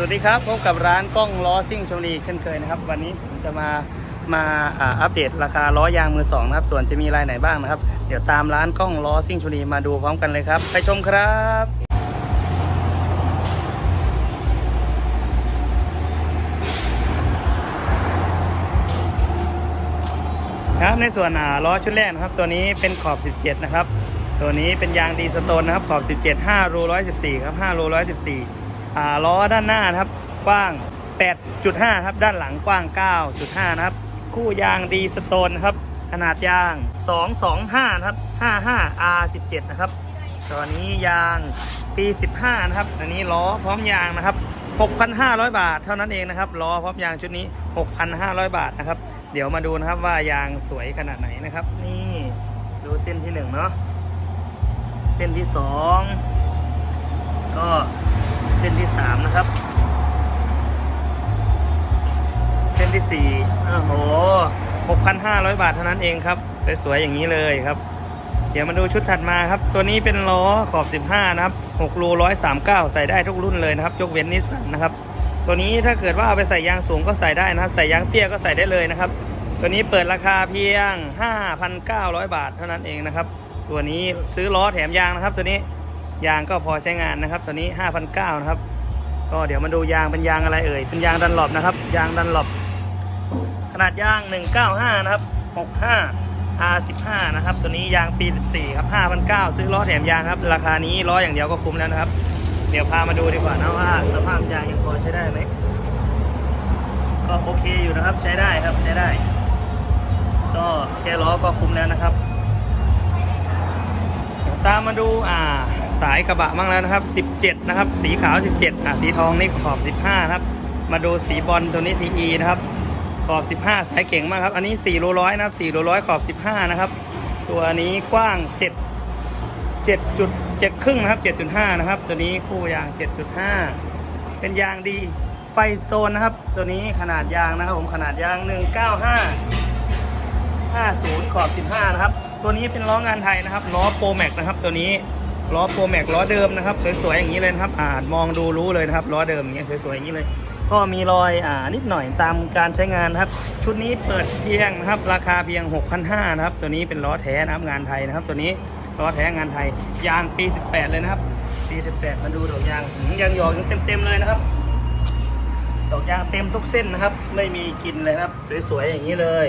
สวัสดีครับพบกับร้านกล้องล้อซิ่งชลีเช่นเคยนะครับ วันนี้ผมจะมามาอัปเดตราคาล้อยางมือสองนะครับ ส่วนจะมีรายไหนบ้างนะครับ เดี๋ยวตามร้านกล้องล้อซิ่งชลีมาดูพร้อมกันเลยครับ ไปชมครับครับในส่วนล้อชุดแรกนะครับ ตัวนี้เป็นขอบ 17 นะครับ ตัวนี้เป็นยางดีสโตนนะครับขอบ 17 5รู114 ครับ5รู114 ล้อด้านหน้านะครับกว้าง 8.5 ครับ ด้านหลังกว้าง 9.5 นะครับ คู่ยางดีสโตนครับ ขนาดยาง 225 นะครับ 55 R17 นะครับตอนนี้ยางปี 15 นะครับ อันนี้ล้อพร้อมยางนะครับ 6,500 บาท เท่านั้นเองนะครับล้อพร้อมยางชุดนี้ 6,500 บาทนะครับ เดี๋ยวมาดูนะครับว่ายางสวยขนาดไหนนะครับ นี่ดูเส้นที่1เนาะเส้นที่ 2 ที่สี่โอ้โห6,500บาทเท่านั้นเองครับ สวยๆอย่างนี้เลยครับ เดี๋ยวมาดูชุดถัดมาครับ ตัวนี้เป็นล้อขอบ15นะครับ6รู139ใส่ได้ทุกรุ่นเลยนะครับ ยกเว้นนิสสันนะครับ ตัวนี้ถ้าเกิดว่าเอาไปใส่ยางสูงก็ใส่ได้นะครับ ใส่ยางเตี้ยก็ใส่ได้เลยนะครับ ตัวนี้เปิดราคาเพียง5,900บาทเท่านั้นเองนะครับ ตัวนี้ซื้อล้อแถมยางนะครับ ตัวนี้ยางก็พอใช้งานนะครับ ตัวนี้ 5,900นะครับ ก็เดี๋ยวมาดูยางเป็นยางอะไรเอ่ย เป็นยางดันหลบนะครับ ยางดันหลบ นาดยาง 195 นะครับ 65 R15 นะครับ ตัวนี้ยางปี 14 ครับ5,900ซื้อล้อแถมยางครับ ราคานี้ล้ออย่างเดียวก็คุ้มแล้วนะครับ เดี๋ยวพามาดูดีกว่านะว่าสภาพยางยังพอใช้ได้ไหม ก็โอเคอยู่นะครับ ใช้ได้ครับ ใช้ได้ ก็แค่ล้อก็คุ้มแล้วนะครับ ตามมาดูอ่าสายกระบะบ้างแล้วนะครับ 17 นะครับ สีขาว 17อ่าสีทองนี่ขอบ 15 ครับ มาดูสีบอลตัวนี้ TE นะครับ ขอบ 15 สายเก่งมากครับ อันนี้4โลร้อยนะครับ4โลร้อยขอบ 15 นะครับ ตัวนี้กว้าง 7 7จุด7ครึ่งนะครับ 7.5 นะครับ ตัวนี้คู่ยาง 7.5 เป็นยางดีไฟสโตนนะครับ ตัวนี้ขนาดยางนะครับ ผมขนาดยาง 195 50 ขอบ 15 นะครับ ตัวนี้เป็นล้องานไทยนะครับ ล้อโปรแม็กนะครับ ตัวนี้ล้อโปรแม็กล้อเดิมนะครับ สวยๆอย่างนี้เลยนะครับอ่ามองดูรู้เลยนะครับ ล้อเดิมอย่างเงี้ยสวยๆอย่างนี้เลย ก็มีรอยอ่านิดหน่อยตามการใช้งานนะครับ ชุดนี้เปิดเพียงนะครับราคาเพียง 6,500นะครับ ตัวนี้เป็นล้อแท้นะครับงานไทยนะครับ ตัวนี้ล้อแท้งานไทยยางปี 18 เลยนะครับปี 18 มาดูดอกยางยางหยอกยังเต็มๆเลยนะครับดอกยางเต็มทุกเส้นนะครับ ไม่มีกินเลยครับ สวยๆอย่างนี้เลย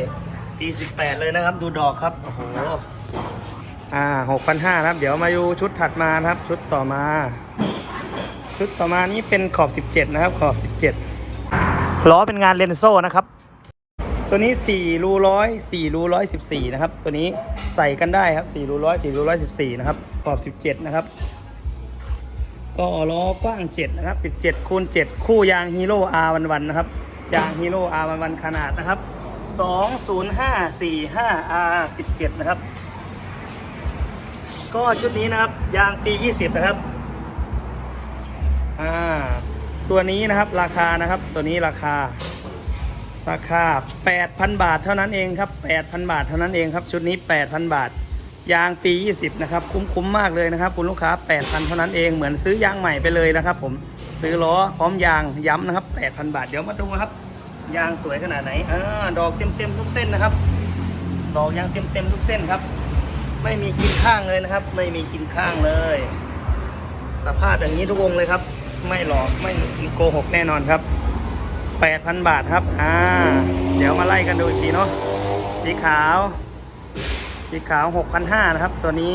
ปี 18 เลยนะครับ ดูดอกครับโอ้โหอ่า6,500ครับ เดี๋ยวมาดูชุดถัดมาครับ ชุดต่อมา ชุดต่อมานี้เป็นขอบ 17 นะครับ ขอบ 17 ล้อเป็นงานเลนโซ่นะครับ ตัวนี้4รูร้อย4รูร้อย14นะครับ ตัวนี้ใส่กันได้ครับ4รูร้อย4รูร้อย14นะครับขอบ17 นะครับ ก็ล้อกว้าง 7 นะครับ 17คูณ7คู่ยางฮีโร่ R11 นวันนะครับ ยางฮีโร่ R11 ขนาดนะครับ20545 R17 นะครับ ก็ชุดนี้นะครับ ยางปี 20 นะครับ อ่า ตัวนี้นะครับราคานะครับตัวนี้ราคา ราคา 8,000 บาทเท่านั้นเองครับ8,000 บาทเท่านั้นเองครับ ชุดนี้ 8,000 บาท ยางปี 20 นะครับ คุ้มๆมากเลยนะครับ คุณลูกค้า 8,000 เท่านั้นเองเหมือนซื้อยางใหม่ไปเลยนะครับ ผมซื้อล้อพร้อมยางย้ำนะครับ 8,000 บาทเดี๋ยวมาดูครับ ยางสวยขนาดไหนอ่าดอกเต็มๆทุกเส้นนะครับ ดอกยางเต็มๆทุกเส้นครับ ไม่มีกินข้างเลยนะครับ ไม่มีกินข้างเลย สภาพอย่างนี้ทุกวงเลยครับ ไม่หลอกไม่โกหกแน่นอนครับ8,000บาทครับ อ่า เดี๋ยวมาไล่กันดูอีกทีเนาะ สีขาว สีขาว6,500นะครับ ตัวนี้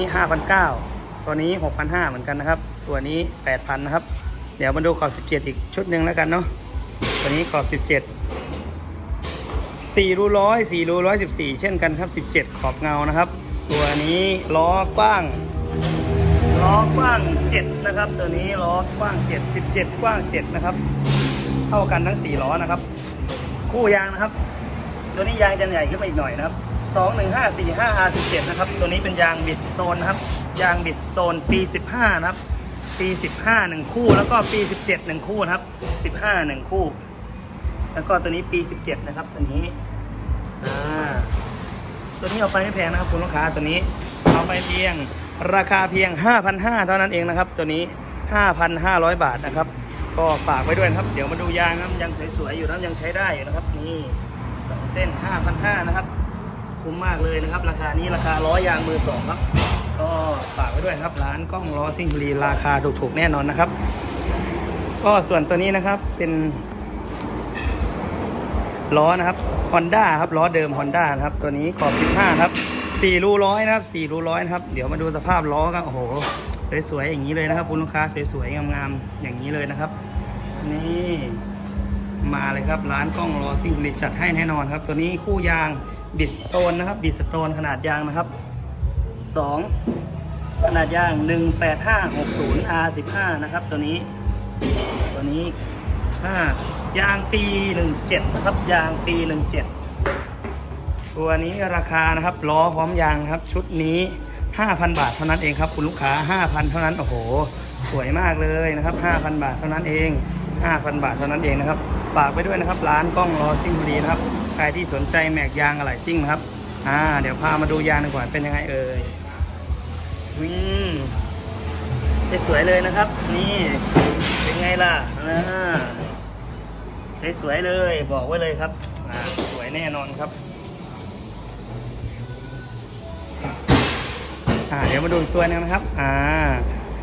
5,900ตัวนี้6,500เหมือนกันนะครับ ตัวนี้8,000นะครับ เดี๋ยวมาดูขอบ17อีกชุดหนึ่งแล้วกันเนาะ ตัวนี้ขอบ17 4รูร้อย4รูร้อย14เช่นกันครับ17ขอบเงานะครับ ตัวนี้ล้อกว้าง ล้อกว้าง 7 นะครับ ตัวนี้ล้อกว้าง 7 17 กว้าง 7 นะครับ เท่ากันทั้ง 4 ล้อนะครับ คู่ยางนะครับ ตัวนี้ยางจะใหญ่ขึ้นมาอีกหน่อยนะครับ2 1 5 4 5 R 17 นะครับ ตัวนี้เป็นยางบิดสโตนนะครับ ยางบิดสโตนปี 15 นะครับ ปี 15 1 คู่ แล้วก็ปี 17 1 คู่นะครับ 15 1 คู่ แล้วก็ตัวนี้ปี 17 นะครับ ตัวนี้ อ่า ตัวนี้เอาไปไม่แพงนะครับคุณลูกค้า ตัวนี้เอาไปเพียง ราคาเพียง 5,500 เท่านั้นเองนะครับ ตัวนี้ 5,500 บาทนะครับ ก็ฝากไว้ด้วยนะครับ เดี๋ยวมาดูยางนะครับยังสวยๆอยู่นะยังใช้ได้อยู่นะครับ นี่สองเส้น 5,500 นะครับ คุ้มมากเลยนะครับ ราคานี้ราคาล้อยางมือสองครับ ก็ฝากไว้ด้วยครับ ร้านกล้องล้อซิ่งบุรีราคาถูกๆแน่นอนนะครับ ก็ส่วนตัวนี้นะครับเป็นล้อนะครับ Honda ครับล้อเดิม Honda นะครับ ตัวนี้ขอบ 15 ครับ 4รูร้อยนะครับ4รูร้อยนะครับ เดี๋ยวมาดูสภาพล้อกันโอ้โห สวยๆอย่างนี้เลยนะครับคุณลูกค้าสวยๆงามๆอย่างนี้เลยนะครับ นี่มาเลยครับร้านกล้องล้อซิ่งผลิตจัดให้แน่นอนครับ ตัวนี้คู่ยางบิสโตนนะครับบิสโตนขนาดยางนะครับ 2 ขนาดยาง 18560 R15 นะครับ ตัวนี้ ตัวนี้อ่ายางปี 17 นะครับ ยางปี 17 ตัวนี้ราคานะครับล้อพร้อมยางครับ ชุดนี้ 5,000 บาทเท่านั้นเองครับ คุณลูกค้า 5,000 เท่านั้นโอ้โห สวยมากเลยนะครับ 5,000 บาทเท่านั้นเอง 5,000 บาทเท่านั้นเองนะครับฝากไปด้วยนะครับ ร้านกล้องล้อซิ่งบุรีนะครับใครที่สนใจแมกยางอะไหล่ซิ่งนะครับอ่าเดี๋ยวพามาดูยางหน่อยก่อนเป็นยังไงเอ่ยอืมสวยเลยนะครับ นี่เป็นไงล่ะอ่าสวยเลยบอกไว้เลยครับอ่าสวยแน่นอนครับ อ่าเดี๋ยวมาดูอีกตัวนึงนะครับ อ่า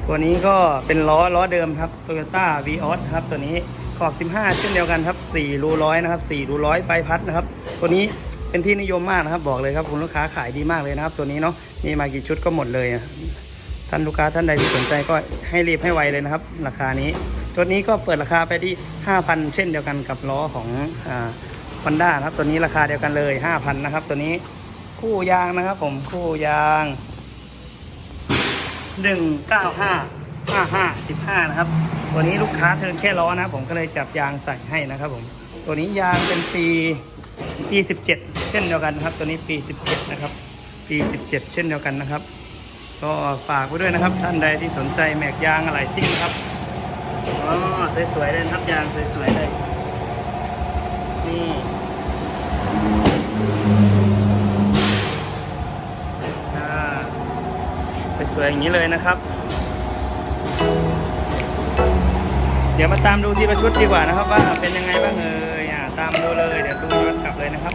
ตัวนี้ก็เป็นล้อล้อเดิมครับ Toyota v ีออครับ ตัวนี้ขอบ 15 เช่นเดียวกันครับ4รูร้อยนะครับ4รูร้อยใบพัดนะครับ ตัวนี้เป็นที่นิยมมากนะครับ บอกเลยครับคุณลูกค้าขายดีมากเลยนะครับ ตัวนี้เนาะมีมากี่ชุดก็หมดเลยท่านลูกค้าท่านใดที่สนใจก็ให้รีบให้ไวเลยนะครับ ราคานี้ ตัวนี้ก็เปิดราคาไปที่ 5,000 เช่นเดียวกันกับล้อของอ่าฮอนด้านะครับ ตัวนี้ราคาเดียวกันเลย 5,000 นะครับ ตัวนี้คู่ยางนะครับ ผมคู่ยาง 195 55 15นะครับตัวนี้ลูกค้าเทินแค่ล้อนะ ผมก็เลยจับยางใส่ให้นะครับผม ตัวนี้ยางเป็นปีปี 17 เช่นเดียวกันครับ ตัวนี้ปี 17 นะครับ ปี 17 เช่นเดียวกันนะครับ ก็ฝากไว้ด้วยนะครับ ท่านใดที่สนใจแม็กยางอะไรซิ่งนะครับอ๋อสวยๆเลยนะครับยางสวยๆเลยนี่ สวยอย่างนี้เลยนะครับ เดี๋ยวมาตามดูที่ประชุดดีกว่านะครับ ว่าเป็นยังไงบ้างเอ่ยอ่าตามดูเลย เดี๋ยวดูย้อนกลับเลยนะครับ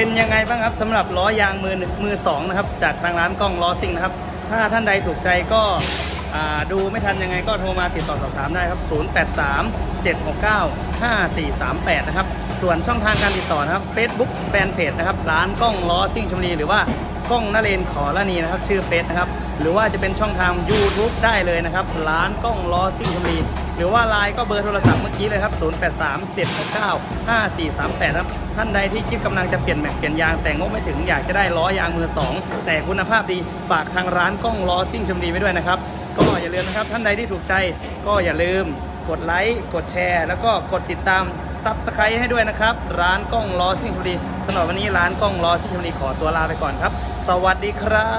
เป็นยังไงบ้างครับสำหรับล้อยางมือหนึ่งมือสองนะครับ จากทางร้านกล้องล้อซิ่งนะครับ ถ้าท่านใดถูกใจก็อ่าดูไม่ทันยังไงก็โทรมาติดต่อสอบถามได้ครับ 083 769 5438 นะครับ ส่วนช่องทางการติดต่อนะครับ Facebook แฟนเพจนะครับ ร้านกล้องล้อซิ่งชมรีหรือว่ากล้องนเรนขอละนีนะครับ ชื่อเฟซนะครับ หรือว่าจะเป็นช่องทาง YouTube ได้เลยนะครับ ร้านกล้องล้อซิ่งชมรี หรือว่าไลน์ก็เบอร์โทรศัพท์เมื่อกี้เลยครับ 0837695438 ครับ ท่านใดที่คิดกำลังจะเปลี่ยนแม็กเปลี่ยนยางแต่งบไม่ถึงอยากจะได้ล้อยางมือ 2 แต่คุณภาพดีฝากทางร้านกล้องล้อซิ่งชมดีไว้ด้วยนะครับ ก็อย่าลืมนะครับท่านใดที่ถูกใจก็อย่าลืมกดไลค์กดแชร์ แล้วก็กดติดตามซับสไครต์ให้ด้วยนะครับ ร้านกล้องล้อซิ่งชมดีสำหรับวันนี้ร้านกล้องล้อซิ่งชมดีขอตัวลาไปก่อนครับ สวัสดีครั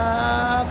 บ